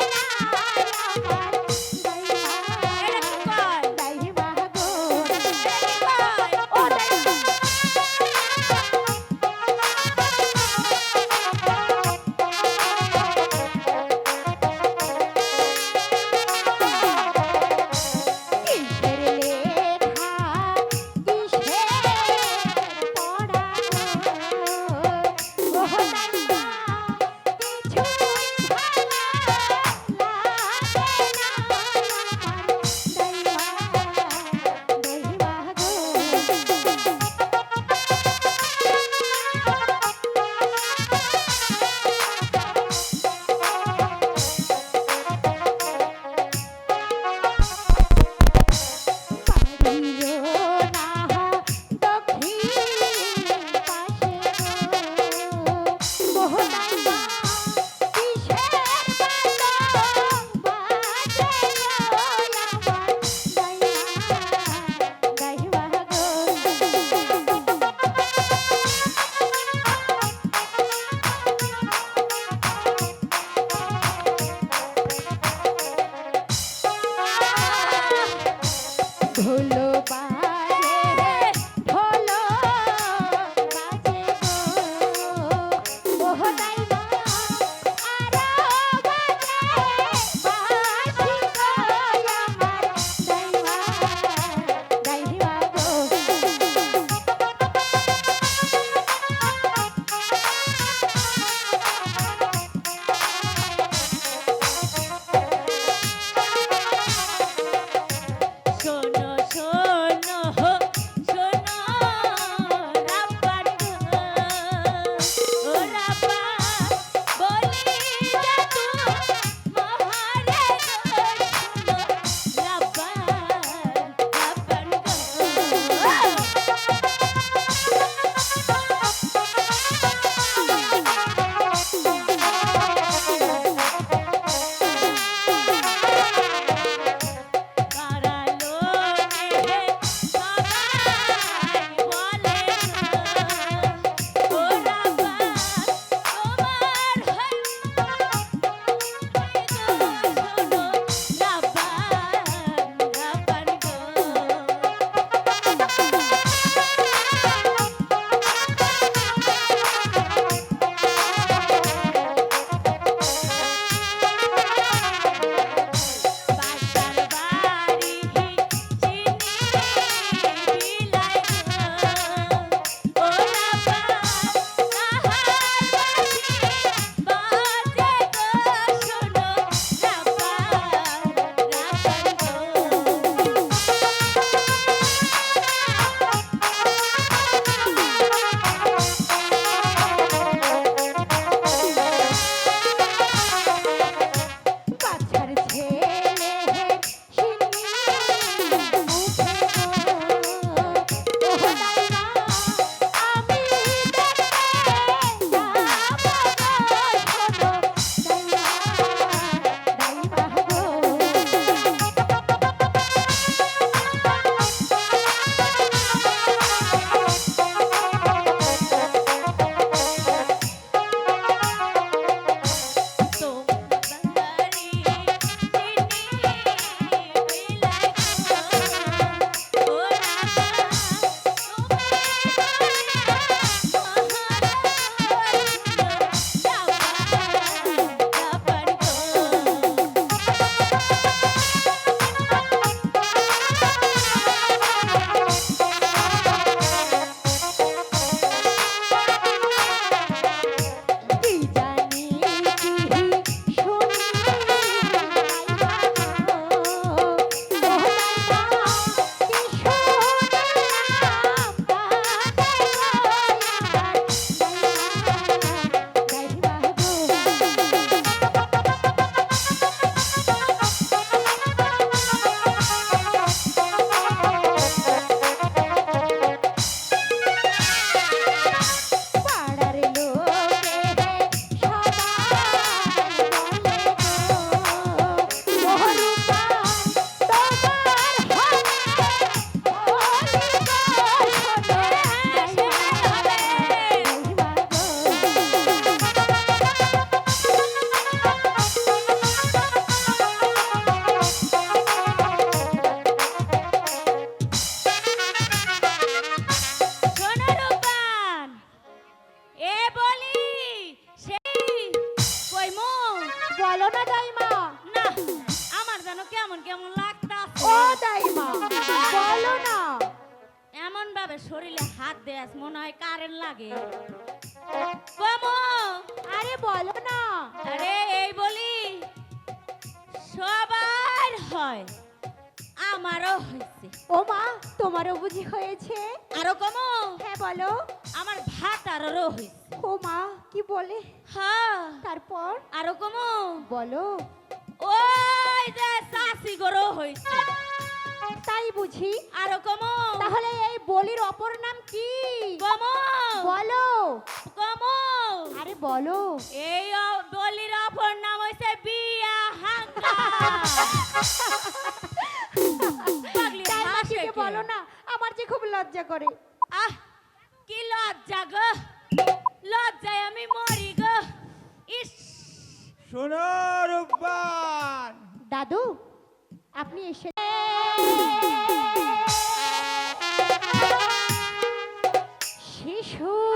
না শরীরে হাত দেয়াস মনে হয় কারেন্ট লাগে। কমো আরে বলো না। আরে এই বলি সবার হয় আমারও হয়েছে। ও মা তোমারও বুঝি হয়েছে? আরও কমো। হ্যাঁ বলো। আমার ভাত আরও হয়েছে। ও মা কি বলে? হ্যাঁ। তারপর? আরও কমো। বলো। ওই যে চাষি গরো হয়েছে। তাই বুঝি। আর কমো তাহলে এই বলির অপর নাম কি? কমো বলো। কমো আরে বলো। এই বলির অপর নাম হইছে বিয়া হাঙ্গা। বলো না আমার যে খুব লজ্জা করে। আহ কি লজ্জা গো। লজ্জায় আমি মরি গো। ইস। শোনো রূপবান। দাদু আপনি এসে শিশু